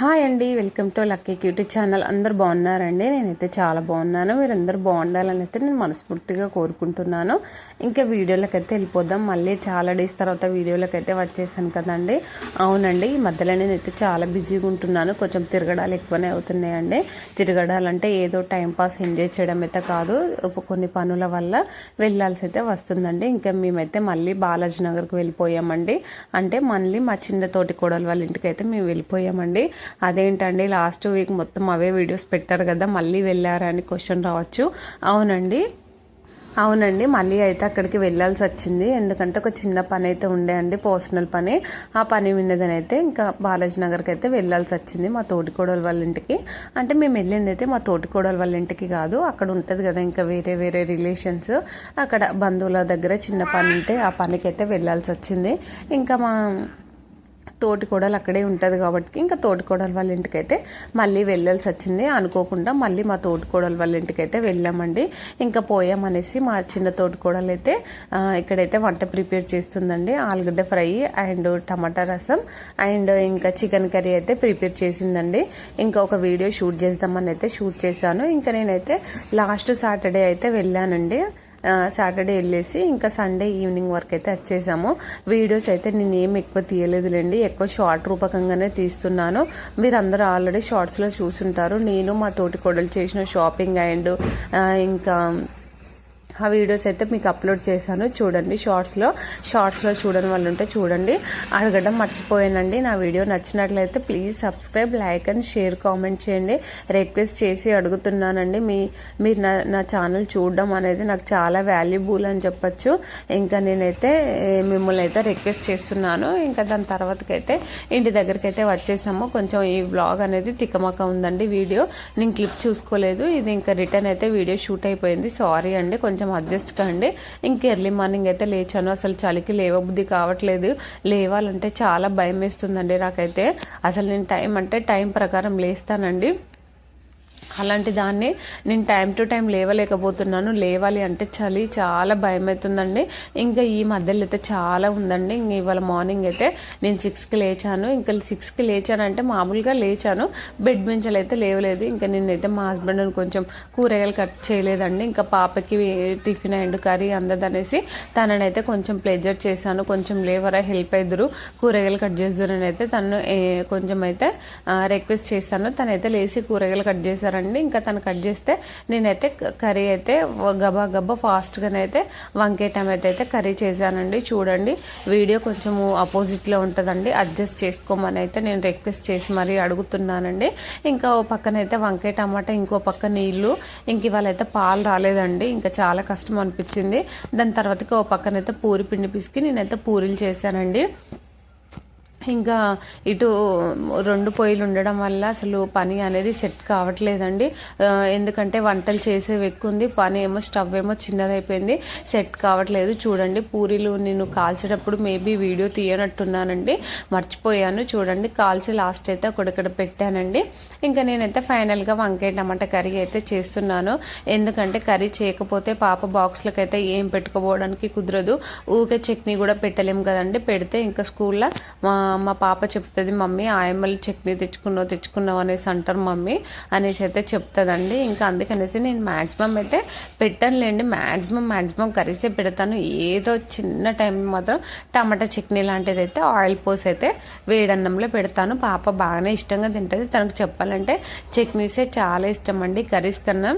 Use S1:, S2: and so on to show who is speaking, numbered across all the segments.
S1: Hi అండి welcome to lucky cutie channel. అందరు బాగున్నారండి? నేనైతే చాలా బాగున్నాను. మీరు అందరు బాగుండాలని అయితే నేను మనస్ఫూర్తిగా కోరుకుంటున్నాను. ఇంకా వీడియోలకైతే అయితే వెళ్ళిపోదాం. మళ్ళీ చాలా డేస్ తర్వాత వీడియోలకైతే అయితే వచ్చేసాను కదండి. అవునండి ఈ మధ్యలో నేనైతే చాలా బిజీగా ఉంటున్నాను. కొంచెం తిరగడాలు ఎక్కువనే అవుతున్నాయండి. తిరగడాలంటే ఏదో టైంపాస్ ఎంజాయ్ చేయడం అయితే కాదు. కొన్ని పనుల వల్ల వెళ్ళాల్సి అయితే వస్తుందండి. ఇంకా మేమైతే మళ్ళీ బాలాజీ నగర్కి వెళ్ళిపోయామండి. అంటే మళ్ళీ మా చిన్న తోటి కోడలు వాళ్ళ ఇంటికి అయితే మేము వెళ్ళిపోయామండి. అదేంటండి లాస్ట్ వీక్ మొత్తం అవే వీడియోస్ పెట్టారు కదా మళ్ళీ వెళ్ళారా అని క్వశ్చన్ రావచ్చు. అవునండి. అవునండి మళ్ళీ అయితే అక్కడికి వెళ్ళాల్సి వచ్చింది. ఎందుకంటే ఒక చిన్న పని అయితే ఉండే అండి పర్సనల్ పని. ఆ పని విన్నదని అయితే ఇంకా బాలాజీ నగర్కి అయితే వెళ్ళాల్సి వచ్చింది మా తోటికోడలు వాళ్ళ ఇంటికి. అంటే మేము వెళ్ళింది అయితే మా తోటికోడలు వాళ్ళ ఇంటికి కాదు అక్కడ ఉంటుంది కదా ఇంకా వేరే వేరే రిలేషన్స్ అక్కడ బంధువుల దగ్గర చిన్న పని ఉంటే ఆ పనికి అయితే వెళ్ళాల్సి వచ్చింది. ఇంకా మా తోటికోడలు అక్కడే ఉంటుంది కాబట్టి ఇంకా తోటికోడలు వాళ్ళ ఇంటికైతే మళ్ళీ వెళ్ళాల్సి వచ్చింది. అనుకోకుండా మళ్ళీ మా తోటికోడలు వాళ్ళ ఇంటికైతే వెళ్ళామండి. ఇంకా పోయామనేసి మా చిన్న తోటికోడలు అయితే ఇక్కడైతే వంట ప్రిపేర్ చేస్తుందండి. ఆలుగడ్డ ఫ్రై అండ్ టమాటా రసం అండ్ ఇంకా చికెన్ కర్రీ అయితే ప్రిపేర్ చేసిందండి. ఇంకా ఒక వీడియో షూట్ చేద్దామని అయితే షూట్ చేశాను. ఇంకా నేనైతే లాస్ట్ సాటర్డే అయితే వెళ్ళానండి. సాటర్డే వెళ్ళేసి ఇంకా సండే ఈవినింగ్ వరకు అయితే వచ్చేసాము వీడియోస్ అయితే నేను ఏం ఎక్కువ తీయలేదులేండి. ఎక్కువ షార్ట్ రూపకంగానే తీస్తున్నాను. మీరు ఆల్రెడీ షార్ట్స్లో చూసుంటారు. నేను మా తోటి కొడలు చేసిన షాపింగ్ అండ్ ఇంకా ఆ వీడియోస్ అయితే మీకు అప్లోడ్ చేశాను. చూడండి షార్ట్స్లో షార్ట్స్లో చూడని వాళ్ళు ఉంటే చూడండి. అడగడం మర్చిపోయానండి. నా వీడియో నచ్చినట్లయితే please subscribe like and share comment చేయండి. రిక్వెస్ట్ చేసి అడుగుతున్నానండి. మీ మీరు నా నా ఛానల్ చూడడం అనేది నాకు చాలా వాల్యుబుల్ అని చెప్పొచ్చు. ఇంకా నేనైతే మిమ్మల్ని అయితే రిక్వెస్ట్ చేస్తున్నాను. ఇంకా దాని తర్వాతకైతే ఇంటి దగ్గరికి అయితే వచ్చేసాము. కొంచెం ఈ బ్లాగ్ అనేది తికమక ఉందండి వీడియో. నేను క్లిప్ చూసుకోలేదు. ఇది ఇంకా రిటర్న్ అయితే వీడియో షూట్ అయిపోయింది. సారీ అండి. కొంచెం కొంచెం అడ్జస్ట్ కండి. ఇంక ఎర్లీ మార్నింగ్ అయితే లేచాను. అసలు చలికి లేవబుద్ధి కావట్లేదు. లేవాలంటే చాలా భయం వేస్తుందండి నాకైతే. అసలు నేను టైం అంటే టైం ప్రకారం లేస్తానండి. అలాంటి దాన్ని నేను టైం టు టైం లేవలేకపోతున్నాను. లేవాలి అంటే చలి చాలా భయం అవుతుందండి ఇంకా ఈ మధ్యలో అయితే చాలా ఉందండి. ఇంక ఇవాళ మార్నింగ్ అయితే నేను సిక్స్కి లేచాను. ఇంకా సిక్స్కి లేచానంటే మామూలుగా లేచాను. బెడ్ మించలు అయితే లేవలేదు. ఇంకా నేనైతే మా హస్బెండ్ కొంచెం కూరగాయలు కట్ చేయలేదండి. ఇంకా పాపకి టిఫిన్ అండ్ కర్రీ అందదనేసి తననైతే కొంచెం ప్లెజర్ చేశాను. కొంచెం లేవరా హెల్ప్ అయ్యారు కూరగాయలు కట్ చేద్దరని అయితే తను కొంచెం అయితే రిక్వెస్ట్ చేశాను. తనైతే లేచి కూరగాయలు కట్ చేశారండి. అండి ఇంకా తను కట్ చేస్తే నేనైతే కర్రీ అయితే గబా గబా ఫాస్ట్గానైతే వంకాయ టమాటో అయితే కర్రీ చేశానండి. చూడండి వీడియో కొంచెము ఆపోజిట్లో ఉంటుందండి. అడ్జస్ట్ చేసుకోమని అయితే నేను రిక్వెస్ట్ చేసి మరీ అడుగుతున్నానండి. ఇంకా ఓ పక్కనైతే వంకాయ టమాటా ఇంకో పక్క నీళ్ళు. ఇంక ఇవాళైతే పాలు రాలేదండి. ఇంకా చాలా కష్టం అనిపించింది. దాని తర్వాతకి ఓ పక్కనైతే పూరి పిండి పిసికి నేనైతే పూరీలు చేశానండి. ఇంకా ఇటు రెండు పొయ్యిలు ఉండడం వల్ల అసలు పని అనేది సెట్ కావట్లేదండి. ఎందుకంటే వంటలు చేసేవి ఎక్కుంది పని ఏమో స్టవ్ ఏమో చిన్నదైపోయింది. సెట్ కావట్లేదు. చూడండి పూరీలు నేను కాల్చేటప్పుడు మేబీ వీడియో తీయనట్టున్నానండి. మర్చిపోయాను. చూడండి కాల్చి లాస్ట్ అయితే అక్కడక్కడ పెట్టానండి. ఇంకా నేనైతే ఫైనల్గా వంకాయ టమాటా కర్రీ అయితే చేస్తున్నాను. ఎందుకంటే కర్రీ చేయకపోతే పాప బాక్స్లకు అయితే ఏం పెట్టుకోవడానికి కుదరదు. ఊకే చట్నీ కూడా పెట్టలేము కదండి. పెడితే ఇంకా స్కూల్లో మా మా పాప చెప్తుంది మమ్మీ ఆయమ్మలు చట్నీ తెచ్చుకున్నావు తెచ్చుకున్నావు అనేసి అంటారు మమ్మీ అనేసి అయితే చెప్తుందండి. ఇంకా అందుకనేసి నేను మ్యాక్సిమం అయితే పెట్టనులేండి. మ్యాక్సిమం మ్యాక్సిమం కర్రీసే పెడతాను. ఏదో చిన్న టైం మాత్రం టమాటా చట్నీ లాంటిది అయితే ఆయిల్ పోసి అయితే వేడన్నంలో పెడతాను. పాప బాగానే ఇష్టంగా తింటుంది. తనకు చెప్పాలంటే చట్నీసే చాలా ఇష్టం అండి కర్రీస్ కన్నా.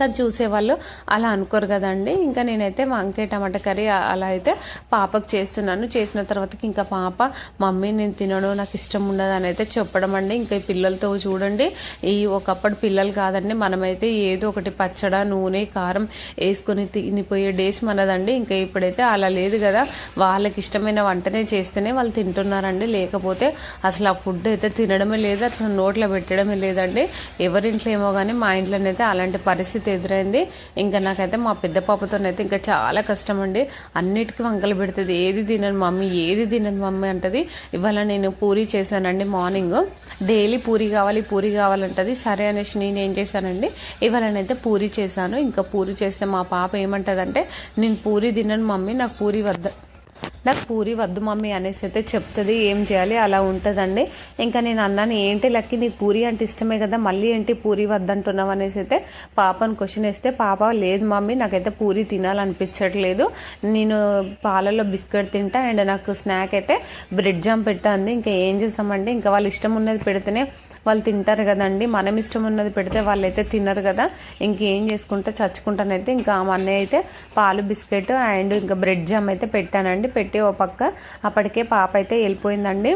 S1: తను చూసేవాళ్ళు అలా అనుకోరు కదండి. ఇంకా నేనైతే వంకాయ టమాటా కర్రీ అలా అయితే పాపకు చేస్తున్నాను. చేసిన తర్వాతకి ఇంకా పాప మమ్మీ నేను తినడం నాకు ఇష్టం ఉండదు అని అయితే చెప్పడం అండి. ఇంకా ఈ పిల్లలతో చూడండి. ఈ ఒకప్పుడు పిల్లలు కాదండి. మనమైతే ఏదో ఒకటి పచ్చడ నూనె కారం వేసుకొని తినిపోయే డేస్ మనదండి. ఇంకా ఇప్పుడైతే అలా లేదు కదా. వాళ్ళకి ఇష్టమైన వంటనే చేస్తేనే వాళ్ళు తింటున్నారండి. లేకపోతే అసలు ఆ ఫుడ్ అయితే తినడమే లేదు. అసలు నోట్లో పెట్టడమే లేదండి. ఎవరింట్లో ఏమో కానీ మా ఇంట్లోనైతే అలాంటి పరిస్థితి ఎదురైంది. ఇంకా నాకైతే మా పెద్ద పాపతోనైతే ఇంకా చాలా కష్టం అండి అన్నిటికీ వంకలు పెడుతుంది. ఏది తినను మమ్మీ ఏది తినను మమ్మీ అంటది. ఇవాళ నేను పూరి చేశానండి మార్నింగ్. డైలీ పూరి కావాలి పూరి కావాలంటది. సరే అనేసి నేను ఏం చేశానండి ఇవాళనైతే పూరి చేశాను. ఇంకా పూరి చేస్తే మా పాప ఏమంటదంటే నేను పూరి తినను మమ్మీ నాకు పూరి వద్ద నాకు పూరి వద్దు మమ్మీ అనేసి అయితే చెప్తుంది ఏం చేయాలి అలా ఉంటుందండి. ఇంకా నేను అన్నాను ఏంటి లక్కి నీకు పూరి అంటే ఇష్టమే కదా మళ్ళీ ఏంటి పూరి వద్దంటున్నావు? అనేసి అయితే పాపను క్వశ్చన్ వేస్తే పాప లేదు మమ్మీ నాకైతే పూరి తినాలనిపించట్లేదు. నేను పాలలో బిస్కెట్ తింటా అండ్ నాకు స్నాక్ అయితే బ్రెడ్ జామ్ పెట్టండి ఇంకా ఏం చేస్తామండి? ఇంకా వాళ్ళు ఇష్టం ఉన్నది పెడితేనే వాళ్ళు తింటారు కదండి. మనం ఇష్టం ఉన్నది పెడితే వాళ్ళైతే తినరు కదా. ఇంకేం చేసుకుంటే చచ్చుకుంటానైతే ఇంకా మా అన్నయ్య అయితే పాలు బిస్కెట్ అండ్ ఇంకా బ్రెడ్ జామ్ అయితే పెట్టానండి. పెట్టి ఓ పక్క అప్పటికే పాప అయితే వెళ్ళిపోయిందండి.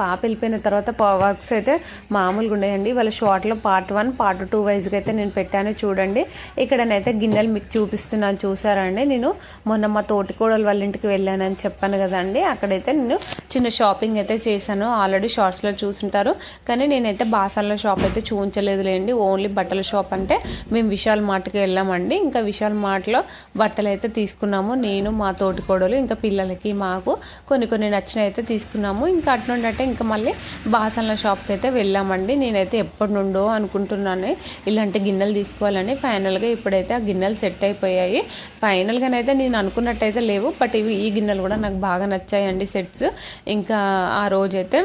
S1: పాప వెళ్ళిపోయిన తర్వాత వర్క్స్ అయితే మామూలుగా ఉండేయండి వాళ్ళ షార్ట్లో పార్ట్ వన్ పార్ట్ టూ వైజ్గా అయితే నేను పెట్టాను. చూడండి. ఇక్కడనైతే గిన్నెలు మీకు చూపిస్తున్నాను. చూసారండి నేను మొన్న మా తోటికోడలు వాళ్ళ ఇంటికి వెళ్ళానని చెప్పాను కదండి. అక్కడైతే నేను చిన్న షాపింగ్ అయితే చేశాను. ఆల్రెడీ షార్ట్స్లో చూసుంటారు. కానీ నేనైతే బాసాల షాప్ అయితే చూపించలేదులేండి ఓన్లీ బట్టల షాప్ అంటే మేము విశాల్ మార్ట్కి వెళ్ళామండి. ఇంకా విశాల్ మార్ట్లో బట్టలు అయితే తీసుకున్నాము. నేను మా తోటికోడలు ఇంకా పిల్లలకి మాకు కొన్ని కొన్ని నచ్చినవి అయితే తీసుకున్నాము. ఇంకా అట్నుండి అంటే ఇంకా మళ్ళీ బాసన్ల షాప్కి అయితే వెళ్ళామండి. నేనైతే ఎప్పటి నుండో అనుకుంటున్నాను ఇలాంటి గిన్నెలు తీసుకోవాలని. ఫైనల్గా ఇప్పుడైతే ఆ గిన్నెలు సెట్ అయిపోయాయి. ఫైనల్గానైతే నేను అనుకున్నట్టయితే లేవు బట్ ఇవి ఈ గిన్నెలు కూడా నాకు బాగా నచ్చాయండి సెట్స్. ఇంకా ఆ రోజైతే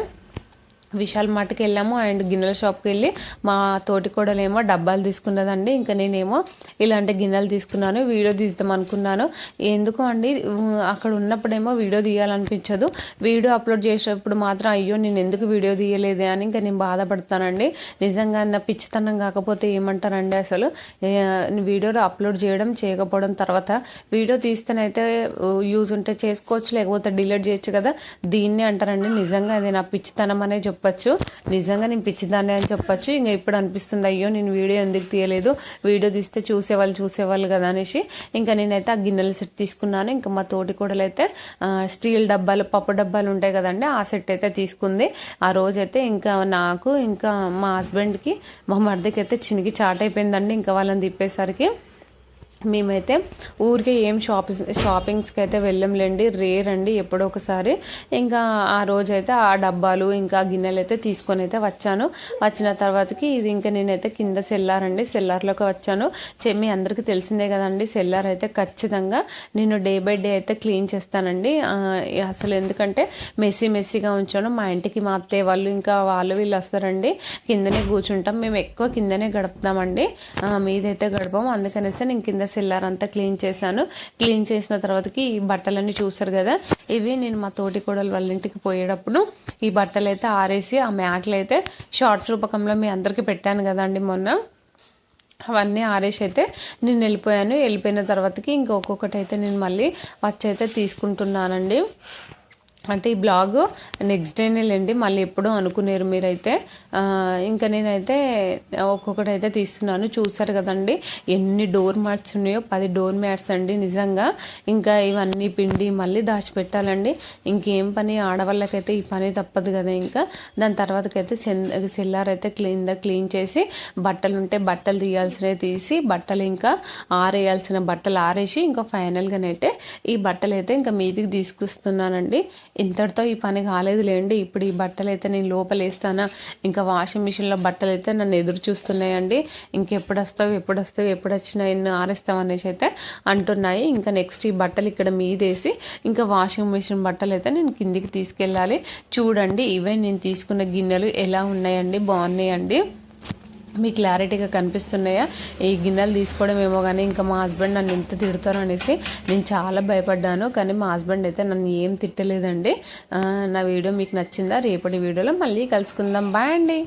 S1: విశాల్ మార్ట్కి వెళ్ళాము అండ్ గిన్నెల షాప్కి వెళ్ళి మా తోటి కోడలేమో డబ్బాలు తీసుకున్నదండి. ఇంకా నేనేమో ఇలాంటి గిన్నెలు తీసుకున్నాను వీడియో తీద్దాం అనుకున్నాను. ఎందుకు అండి? అక్కడ ఉన్నప్పుడేమో వీడియో తీయాలనిపించదు. వీడియో అప్లోడ్ చేసేటప్పుడు మాత్రం అయ్యో నేను ఎందుకు వీడియో తీయలేదే అని ఇంకా నేను బాధపడతానండి. నిజంగా నా పిచ్చితనం కాకపోతే ఏమంటారండి అసలు? వీడియోలు అప్లోడ్ చేయడం చేయకపోవడం తర్వాత వీడియో తీస్తేనైతే యూజ్ ఉంటే చేసుకోవచ్చు లేకపోతే డిలీట్ చేయొచ్చు కదా. దీన్ని అంటారండి. నిజంగా అది నా పిచ్చితనం అనే చెప్పొచ్చు. నిజంగా నేను పిచ్చిదాన్ని అని చెప్పచ్చు. ఇంకా ఇప్పుడు అనిపిస్తుంది అయ్యో నేను వీడియో ఎందుకు తీయలేదు? వీడియో తీస్తే చూసేవాళ్ళు చూసేవాళ్ళు కదా అనేసి. ఇంకా నేనైతే ఆ గిన్నెల సెట్ తీసుకున్నాను. ఇంకా మా తోటి అయితే స్టీల్ డబ్బాలు పప్పు డబ్బాలు ఉంటాయి కదండి ఆ సెట్ అయితే తీసుకుంది. ఆ రోజైతే ఇంకా నాకు ఇంకా మా హస్బెండ్కి మా మరిదికి అయితే చినికి చాట్ అయిపోయిందండి ఇంకా వాళ్ళని తిప్పేసరికి మేమైతే ఊరికే ఏం షాపింగ్ షాపింగ్స్కి అయితే వెళ్ళంలేండి. రేర్ అండి ఎప్పుడో ఒకసారి. ఇంకా ఆ రోజైతే ఆ డబ్బాలు ఇంకా గిన్నెలు అయితే తీసుకొని అయితే వచ్చాను. వచ్చిన తర్వాతకి ఇది ఇంకా నేనైతే కింద సెల్లార్ అండి. సెల్లార్లోకి వచ్చాను. చె- మీ అందరికీ తెలిసిందే కదండి సెల్లార్ అయితే ఖచ్చితంగా నేను డే బై డే అయితే క్లీన్ చేస్తానండి. అసలు ఎందుకంటే మెస్సీ మెస్సీగా ఉంచాను. మా ఇంటికి మా అత్తయ్య వాళ్ళు ఇంకా వాళ్ళు వీళ్ళు వస్తారండి. కిందనే కూర్చుంటాం. మేము ఎక్కువ కిందనే గడుపుతామండి. మీదైతే గడపం అందుకనేసి నేను కింద సెల్లార్ అంతా క్లీన్ చేశాను. క్లీన్ చేసిన తర్వాతకి ఈ బట్టలన్నీ చూసారు కదా. ఇవి నేను మా తోటి కూడలు వాళ్ళ ఇంటికి పోయేటప్పుడు ఈ బట్టలు అయితే ఆరేసి ఆ మ్యాట్లు అయితే షార్ట్స్ రూపకంలో మీ అందరికీ పెట్టాను కదండి మొన్న. అవన్నీ ఆరేసి అయితే నేను వెళ్ళిపోయాను. వెళ్ళిపోయిన తర్వాతకి ఇంకొకటి అయితే నేను మళ్ళీ వచ్చి అయితే తీసుకుంటున్నానండి. అంటే ఈ బ్లాగ్ నెక్స్ట్ డేనే లేండి మళ్ళీ ఎప్పుడో అనుకునేరు మీరైతే. ఇంకా నేనైతే ఒక్కొక్కటి అయితే తీస్తున్నాను. చూసారు కదండి ఎన్ని డోర్ మ్యాట్స్ ఉన్నాయో పది డోర్ మ్యాట్స్ అండి నిజంగా. ఇంకా ఇవన్నీ పిండి మళ్ళీ దాచిపెట్టాలండి. ఇంకేం పని ఆడవాళ్ళకైతే ఈ పని తప్పదు కదా ఇంకా. దాని తర్వాతకైతే సెల్లార్ అయితే క్లీన్ క్లీన్ చేసి బట్టలు ఉంటే బట్టలు తీయాల్సినవి తీసి బట్టలు ఇంకా ఆరేయాల్సిన బట్టలు ఆరేసి ఇంకా ఫైనల్గానైతే ఈ బట్టలు అయితే ఇంకా మీదికి తీసుకొస్తున్నానండి. ఇంతటితో ఈ పని కాలేదు లేండి ఇప్పుడు ఈ బట్టలు అయితే నేను లోపలేస్తానా? ఇంకా వాషింగ్ మిషన్లో బట్టలు అయితే నన్ను ఎదురు చూస్తున్నాయండి. ఇంకెప్పుడు వస్తావు ఎప్పుడు వస్తావు ఎప్పుడు వచ్చినా ఎన్ని ఆరేస్తావు అనేసి అయితే అంటున్నాయి. ఇంకా నెక్స్ట్ ఈ బట్టలు ఇక్కడ మీదేసి ఇంకా వాషింగ్ మిషన్ బట్టలు అయితే నేను కిందికి తీసుకెళ్ళాలి. చూడండి ఇవే నేను తీసుకున్న గిన్నెలు ఎలా ఉన్నాయండి? బాగున్నాయండి? మీ క్లారిటీగా కనిపిస్తున్నాయా? ఈ గిన్నెలు తీసుకోవడం ఏమో కానీ ఇంకా మా హస్బెండ్ నన్ను ఎంత తిడతారో అనేసి నేను చాలా భయపడ్డాను. కానీ మా హస్బెండ్ అయితే నన్ను ఏం తిట్టలేదండి. నా వీడియో మీకు నచ్చిందా? రేపటి వీడియోలో మళ్ళీ కలుసుకుందాం. బాయ్ అండి.